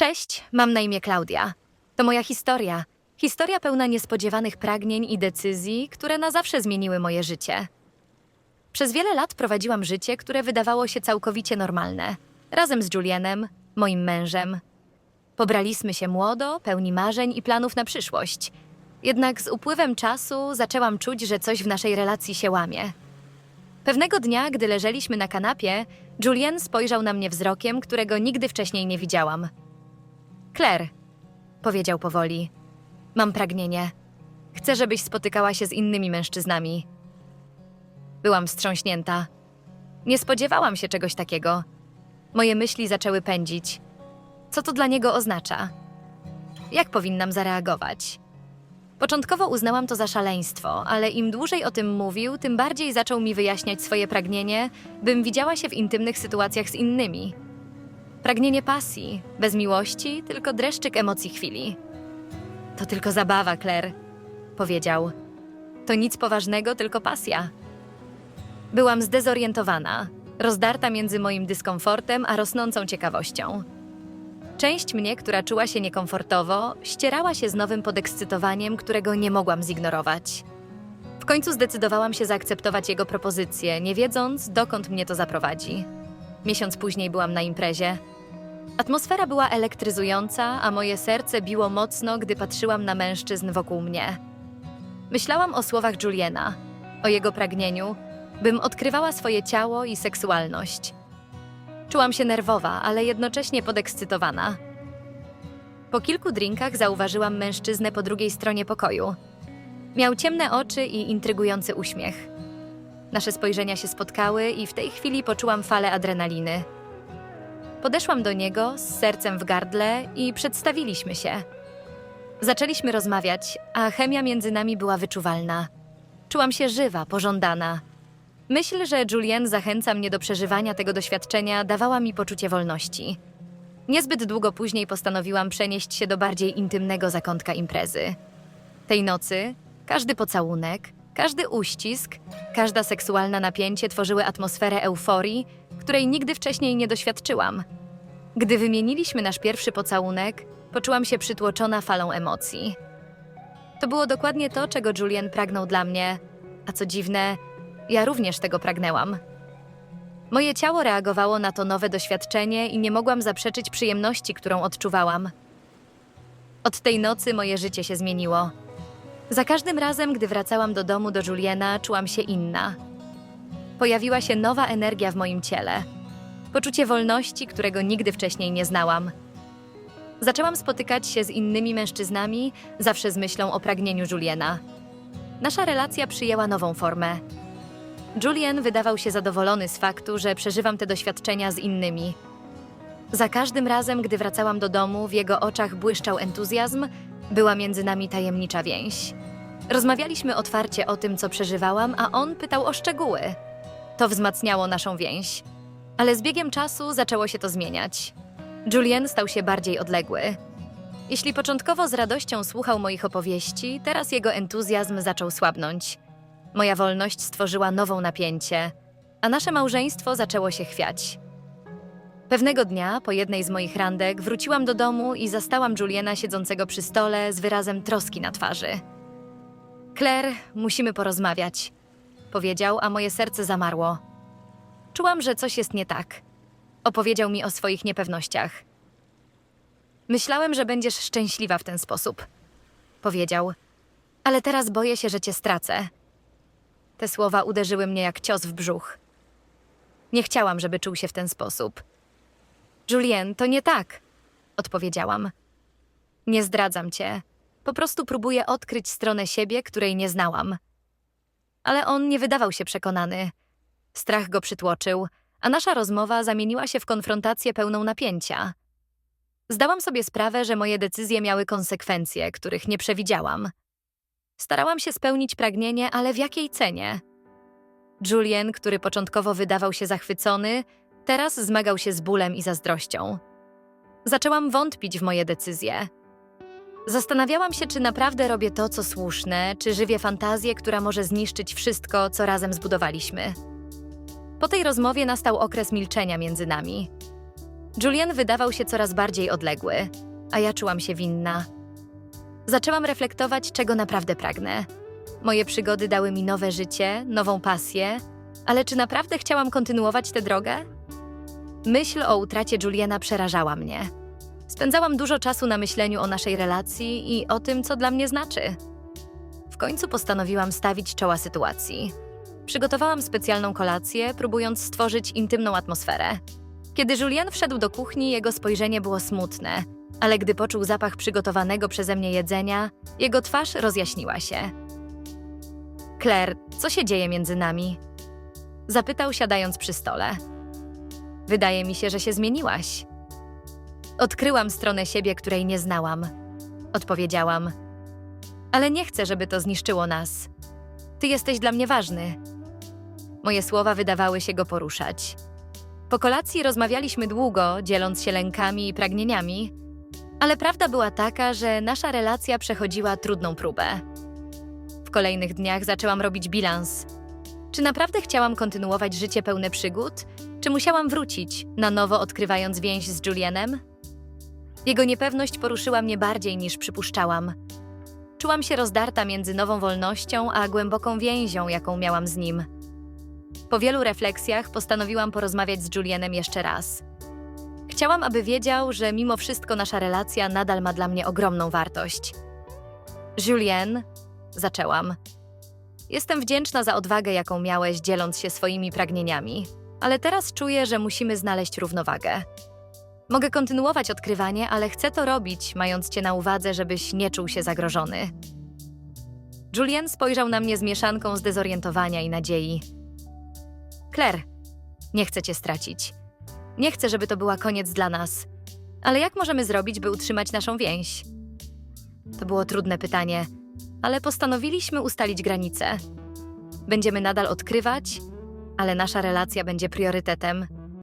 Cześć, mam na imię Klaudia. To moja historia. Historia pełna niespodziewanych pragnień i decyzji, które na zawsze zmieniły moje życie. Przez wiele lat prowadziłam życie, które wydawało się całkowicie normalne. Razem z Julienem, moim mężem. Pobraliśmy się młodo, pełni marzeń i planów na przyszłość. Jednak z upływem czasu zaczęłam czuć, że coś w naszej relacji się łamie. Pewnego dnia, gdy leżeliśmy na kanapie, Julien spojrzał na mnie wzrokiem, którego nigdy wcześniej nie widziałam. Claire, powiedział powoli, mam pragnienie. Chcę, żebyś spotykała się z innymi mężczyznami. Byłam wstrząśnięta. Nie spodziewałam się czegoś takiego. Moje myśli zaczęły pędzić. Co to dla niego oznacza? Jak powinnam zareagować? Początkowo uznałam to za szaleństwo, ale im dłużej o tym mówił, tym bardziej zaczął mi wyjaśniać swoje pragnienie, bym widziała się w intymnych sytuacjach z innymi. Pragnienie pasji, bez miłości, tylko dreszczyk emocji chwili. To tylko zabawa, Claire, powiedział. To nic poważnego, tylko pasja. Byłam zdezorientowana, rozdarta między moim dyskomfortem a rosnącą ciekawością. Część mnie, która czuła się niekomfortowo, ścierała się z nowym podekscytowaniem, którego nie mogłam zignorować. W końcu zdecydowałam się zaakceptować jego propozycję, nie wiedząc, dokąd mnie to zaprowadzi. Miesiąc później byłam na imprezie. Atmosfera była elektryzująca, a moje serce biło mocno, gdy patrzyłam na mężczyzn wokół mnie. Myślałam o słowach Juliena, o jego pragnieniu, bym odkrywała swoje ciało i seksualność. Czułam się nerwowa, ale jednocześnie podekscytowana. Po kilku drinkach zauważyłam mężczyznę po drugiej stronie pokoju. Miał ciemne oczy i intrygujący uśmiech. Nasze spojrzenia się spotkały i w tej chwili poczułam falę adrenaliny. Podeszłam do niego z sercem w gardle i przedstawiliśmy się. Zaczęliśmy rozmawiać, a chemia między nami była wyczuwalna. Czułam się żywa, pożądana. Myśl, że Julien zachęca mnie do przeżywania tego doświadczenia, dawała mi poczucie wolności. Niezbyt długo później postanowiłam przenieść się do bardziej intymnego zakątka imprezy. Tej nocy każdy pocałunek, każdy uścisk, każda seksualna napięcie tworzyły atmosferę euforii, której nigdy wcześniej nie doświadczyłam. Gdy wymieniliśmy nasz pierwszy pocałunek, poczułam się przytłoczona falą emocji. To było dokładnie to, czego Julien pragnął dla mnie, a co dziwne, ja również tego pragnęłam. Moje ciało reagowało na to nowe doświadczenie i nie mogłam zaprzeczyć przyjemności, którą odczuwałam. Od tej nocy moje życie się zmieniło. Za każdym razem, gdy wracałam do domu do Juliena, czułam się inna. Pojawiła się nowa energia w moim ciele. Poczucie wolności, którego nigdy wcześniej nie znałam. Zaczęłam spotykać się z innymi mężczyznami, zawsze z myślą o pragnieniu Juliena. Nasza relacja przyjęła nową formę. Julien wydawał się zadowolony z faktu, że przeżywam te doświadczenia z innymi. Za każdym razem, gdy wracałam do domu, w jego oczach błyszczał entuzjazm, była między nami tajemnicza więź. Rozmawialiśmy otwarcie o tym, co przeżywałam, a on pytał o szczegóły. To wzmacniało naszą więź. Ale z biegiem czasu zaczęło się to zmieniać. Julien stał się bardziej odległy. Jeśli początkowo z radością słuchał moich opowieści, teraz jego entuzjazm zaczął słabnąć. Moja wolność stworzyła nową napięcie, a nasze małżeństwo zaczęło się chwiać. Pewnego dnia, po jednej z moich randek, wróciłam do domu i zastałam Juliena siedzącego przy stole z wyrazem troski na twarzy. Claire, musimy porozmawiać, powiedział, a moje serce zamarło. Czułam, że coś jest nie tak. Opowiedział mi o swoich niepewnościach. Myślałem, że będziesz szczęśliwa w ten sposób, powiedział, ale teraz boję się, że cię stracę. Te słowa uderzyły mnie jak cios w brzuch. Nie chciałam, żeby czuł się w ten sposób. Julien, to nie tak, odpowiedziałam. Nie zdradzam cię. Po prostu próbuję odkryć stronę siebie, której nie znałam. Ale on nie wydawał się przekonany. Strach go przytłoczył, a nasza rozmowa zamieniła się w konfrontację pełną napięcia. Zdałam sobie sprawę, że moje decyzje miały konsekwencje, których nie przewidziałam. Starałam się spełnić pragnienie, ale w jakiej cenie? Julien, który początkowo wydawał się zachwycony, teraz zmagał się z bólem i zazdrością. Zaczęłam wątpić w moje decyzje. Zastanawiałam się, czy naprawdę robię to, co słuszne, czy żywię fantazję, która może zniszczyć wszystko, co razem zbudowaliśmy. Po tej rozmowie nastał okres milczenia między nami. Julien wydawał się coraz bardziej odległy, a ja czułam się winna. Zaczęłam reflektować, czego naprawdę pragnę. Moje przygody dały mi nowe życie, nową pasję, ale czy naprawdę chciałam kontynuować tę drogę? Myśl o utracie Juliana przerażała mnie. Spędzałam dużo czasu na myśleniu o naszej relacji i o tym, co dla mnie znaczy. W końcu postanowiłam stawić czoła sytuacji. Przygotowałam specjalną kolację, próbując stworzyć intymną atmosferę. Kiedy Julien wszedł do kuchni, jego spojrzenie było smutne, ale gdy poczuł zapach przygotowanego przeze mnie jedzenia, jego twarz rozjaśniła się. Claire, co się dzieje między nami? Zapytał, siadając przy stole. Wydaje mi się, że się zmieniłaś. Odkryłam stronę siebie, której nie znałam. Odpowiedziałam. Ale nie chcę, żeby to zniszczyło nas. Ty jesteś dla mnie ważny. Moje słowa wydawały się go poruszać. Po kolacji rozmawialiśmy długo, dzieląc się lękami i pragnieniami, ale prawda była taka, że nasza relacja przechodziła trudną próbę. W kolejnych dniach zaczęłam robić bilans. Czy naprawdę chciałam kontynuować życie pełne przygód, czy musiałam wrócić, na nowo odkrywając więź z Julienem? Jego niepewność poruszyła mnie bardziej niż przypuszczałam. Czułam się rozdarta między nową wolnością a głęboką więzią, jaką miałam z nim. Po wielu refleksjach postanowiłam porozmawiać z Julienem jeszcze raz. Chciałam, aby wiedział, że mimo wszystko nasza relacja nadal ma dla mnie ogromną wartość. Julien, zaczęłam. Jestem wdzięczna za odwagę, jaką miałeś, dzieląc się swoimi pragnieniami, ale teraz czuję, że musimy znaleźć równowagę. Mogę kontynuować odkrywanie, ale chcę to robić, mając cię na uwadze, żebyś nie czuł się zagrożony. Julien spojrzał na mnie z mieszanką zdezorientowania i nadziei. Claire, nie chcę cię stracić. Nie chcę, żeby to była koniec dla nas. Ale jak możemy zrobić, by utrzymać naszą więź? To było trudne pytanie, ale postanowiliśmy ustalić granice. Będziemy nadal odkrywać, ale nasza relacja będzie priorytetem